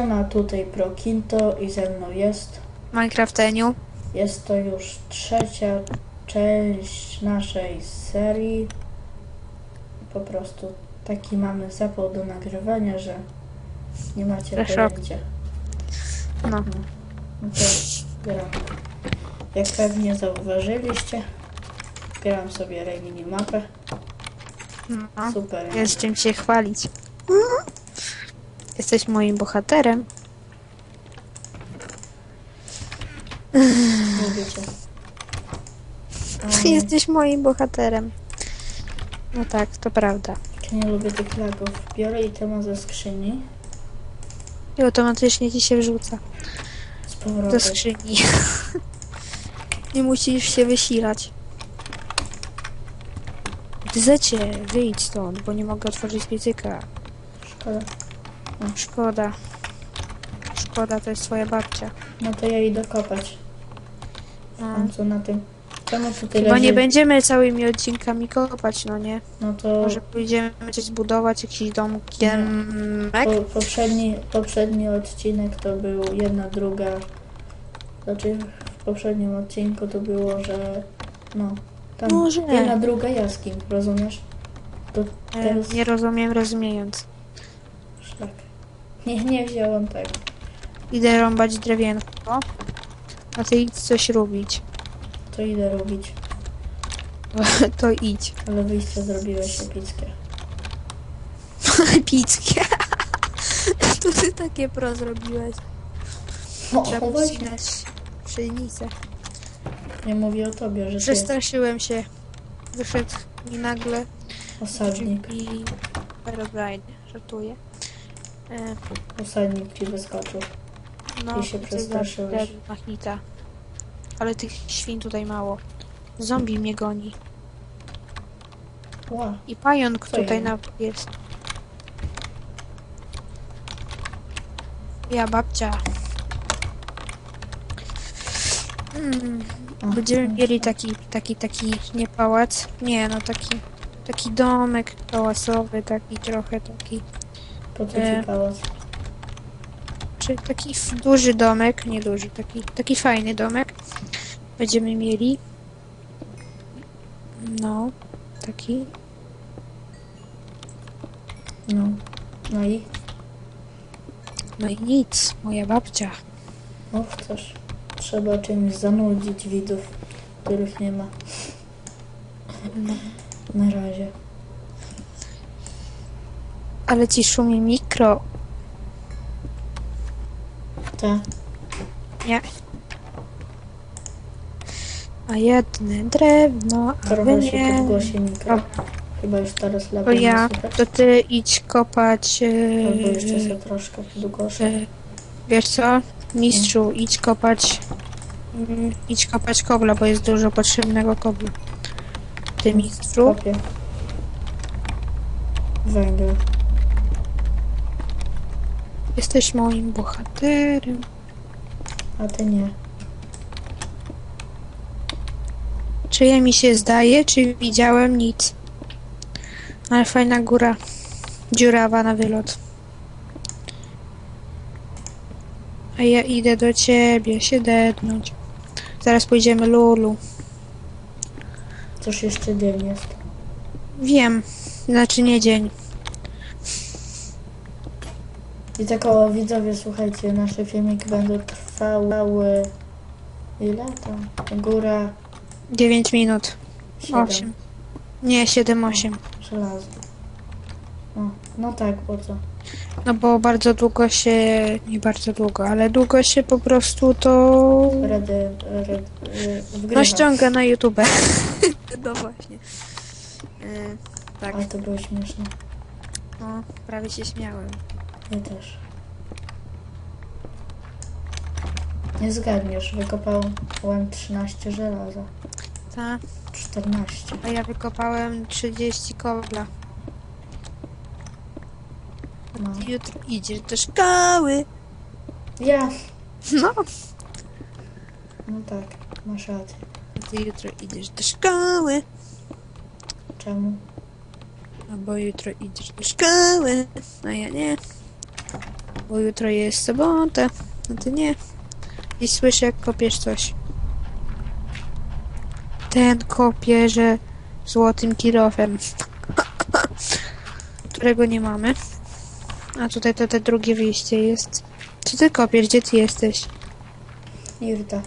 Siema, tutaj Prokinto i ze mną jest. Minecrafteniu. Jest to już trzecia część naszej serii. Po prostu taki mamy zapał do nagrywania, że nie macie Szok. pojęcia. No. No to gram. Jak pewnie zauważyliście, gram sobie Remini mapę. no. Super. Jest czym się chwalić. Jesteś moim bohaterem. Cię. A, Jesteś moim bohaterem. No tak, to prawda. jak nie lubię tych lagów. Biorę itema ze skrzyni. I automatycznie ci się wrzuca Z do powrotem. skrzyni. Nie musisz się wysilać. Zecie, wyjdź stąd, bo nie mogę otworzyć piecyka. Szkoda. Szkoda. Szkoda, to jest twoja babcia. No to ja idę kopać. W No. końcu na tym. Czemu leży? nie będziemy całymi odcinkami kopać, no nie? No to Może pójdziemy coś zbudować, jakiś domkiem. po, poprzedni, poprzedni odcinek to był jedna druga. Znaczy w poprzednim odcinku to było, że no tam Może. jedna druga jaskiń, rozumiesz? To E, teraz Nie rozumiem, rozumiejąc. szlak. Nie, nie wziąłem tego. Idę rąbać drewienko, a ty idź coś robić. To idę robić, to idź. ale wyjście zrobiłeś epickie. Pickie. to ty takie pro zrobiłeś. No, Trzeba właśnie. pocinać pszenicę. Nie mówię o tobie, że ty Przestraszyłem się. Wyszedł mi nagle osadnik, i Herobrine. Żartuję. E, osadnik ci wyskoczył. No, I się przestraszyłeś. Machnita. Ale tych świn tutaj mało. Zombie mnie goni. Ła, I pająk Co tutaj jest? na jest. Ja babcia. Mm, o, będziemy mieli taki, taki, taki, nie pałac, nie no taki, taki domek pałacowy, taki trochę taki, Po co e, pałac? czy taki f- duży domek, nie duży, taki, taki fajny domek będziemy mieli. No, taki, No, no i no i nic, moja babcia. mów coś. Trzeba czymś zanudzić widzów, których nie ma No. na razie. Ale ci szumi mikro. Tak, Nie. A jedne drewno, a wy trochę się nie. podgłosi mikro. Chyba już teraz To lepiej ja, nie słychać. to ty idź kopać. Albo jeszcze się troszkę podgłoszę. yy, wiesz co? Mistrzu, idź kopać. Yy, idź kopać kobla, bo jest dużo potrzebnego kobla. Ty mistrzu. Kopię. Węgiel. Jesteś moim bohaterem. A ty nie. Czy ja mi się zdaje, czy widziałem nic? Ale fajna góra. Dziurawa na wylot. A ja idę do ciebie się dednąć. Zaraz pójdziemy Lulu. Cóż jeszcze dzień jest. Wiem. Znaczy nie dzień. I tak o widzowie, słuchajcie, nasze filmiki będą trwały... Ile tam? Góra 9 minut. 7. 8. Nie, 7, 8. Żelazo. No, no tak, po co? No bo bardzo długo się... Nie bardzo długo, ale długo się po prostu to... Redy, red, y, No wgrywa. ściąga na YouTube. no właśnie. Yy, tak. Ale to było śmieszne. No, prawie się śmiałem. Ja też. Nie zgadniesz, wykopałem 13 żelaza. Ta, 14. a ja wykopałem 30 kobla. No. Ty jutro idziesz do szkoły. Ja! No. No tak, masz rację. Ty jutro idziesz do szkoły. Czemu? No bo jutro idziesz do szkoły. A ja nie. Bo jutro jest sobota, a ty nie. I słyszę, jak kopiesz coś. Ten kopie, że złotym kilofem. Którego nie mamy. A tutaj to te drugie wyjście jest. Co ty kopiesz? Gdzie ty jesteś? Irta.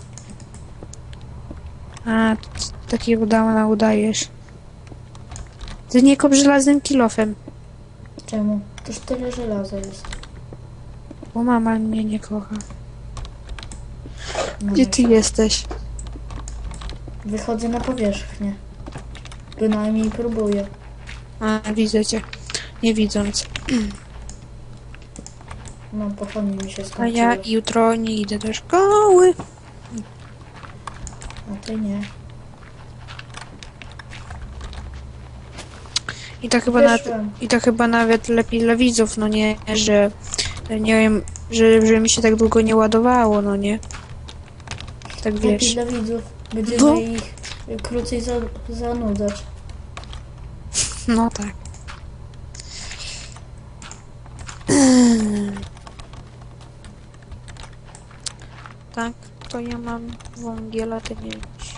A, t- taki udana udajesz. Ty nie kop żelaznym kilofem. Czemu? Toż tyle żelaza jest. Bo mama mnie nie kocha. No Gdzie ty jesteś? Wychodzę na powierzchnię. Bynajmniej próbuję. A, widzę cię. Nie widząc. No, pochodnie mi się A skończyły. ja jutro nie idę do szkoły. A ty nie. I to chyba nawet, Wyszłem. i to chyba nawet lepiej dla widzów, no nie, że nie wiem, że, że mi się tak długo nie ładowało, no nie. Tak Lepiej wiesz. dla widzów. Będziemy No. ich krócej za, zanudzać. No tak. Tak, to ja mam wągiel, a ty nie wiesz.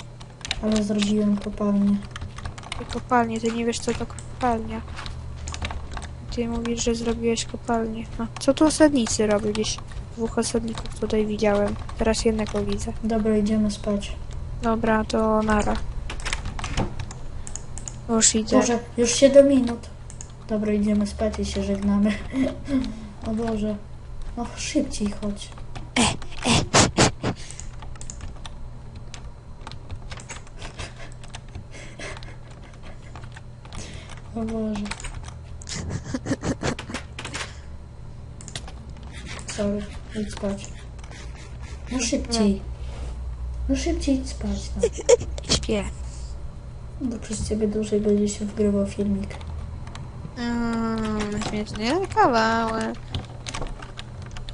Ale zrobiłem kopalnię. Ty kopalnię, ty nie wiesz co to kopalnia. Ty mówisz, że zrobiłeś kopalnię. A co tu osadnicy robią gdzieś? Dwóch osadników tutaj widziałem. Teraz jednego widzę. Dobra, idziemy spać. Dobra, to nara. Już idę. Boże, już 7 minut. Dobra, idziemy spać i się żegnamy. O Boże. No szybciej chodź. O Boże. Sorry, idź spać. No szybciej. No szybciej idź spać. No. Śpię. Bo przez ciebie dłużej będzie się wgrywał filmik. Mmm, śmieszny kawałek.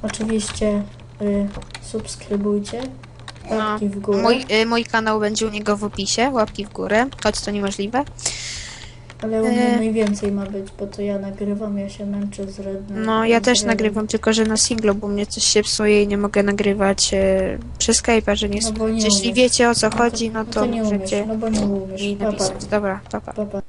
Oczywiście y, subskrybujcie. Łapki w górę. No, Mój, y, mój kanał będzie u niego w opisie, łapki w górę, choć to niemożliwe. Ale u mnie E. najwięcej ma być, bo to ja nagrywam, ja się męczę z rednym. No, ja też nagrywam, tylko że na singlu, bo mnie coś się psuje i nie mogę nagrywać e, przez Skype'a, że nie... No bo nie Jeśli umiesz. wiecie o co No chodzi, no no to nie umiesz, możecie no bo nie umiesz. mi Papa, napisać. Dobra, papa. papa.